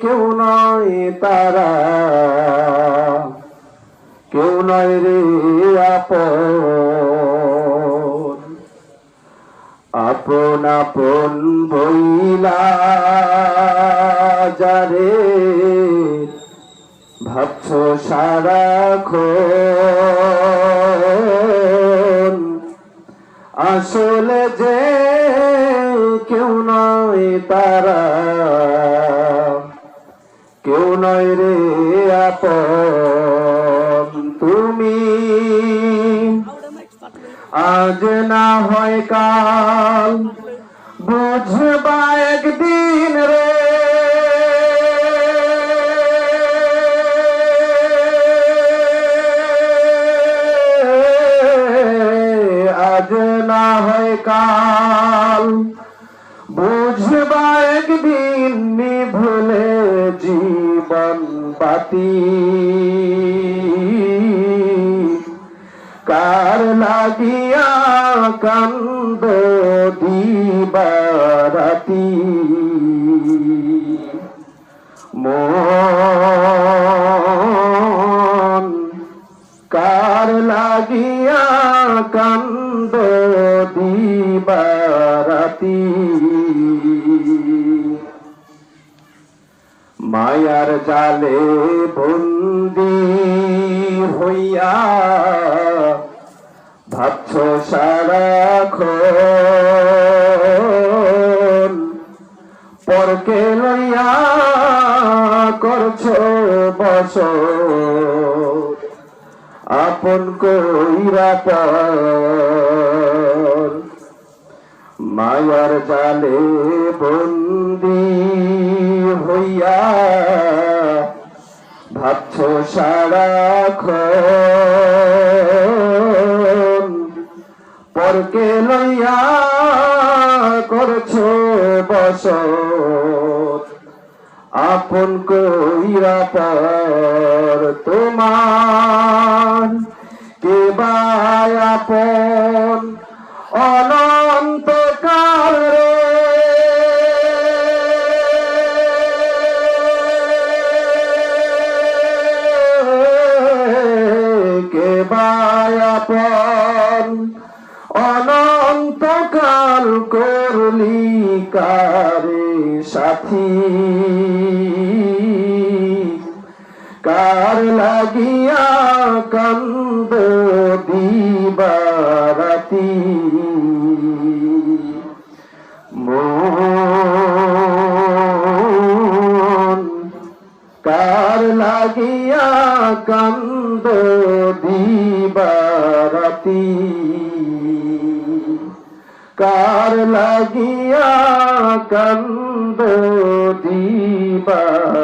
কেউ নয় তারা। কেউ নয় রে আপন। আপন আপন বইলা যারে। ভাবছ সারাক্ষণ। আসলে যে কেউ নয় তারা। নয় রে আপন, তুমি আজ না হয় কাল বুঝবা একদিন রে। আজ না হয় কাল লাগিয়া কান্দ দিবারাতি। মন কার লাগিয়া কান্দ দিবারাতি। মায়ার জালে বন্দি হইয়া ভাবছ সারাক্ষণ পরকে লইয়া করছ বস আপন কইরা পর। মায়ার জালে বন্দি হইয়া ভাবছ সারাক্ষণ পরকে লইয়া করছ বস আপন কইরা পর তোমার কে আপন? অনন্ত রে। কে আপন? কাল করলি কারে সাথী? কার লাগিয়া কান্দ দিবারাতি? মন কার লাগিয়া কান্দ দিবারাতি? কার লাগিয়া কান্দ দিবারাতি?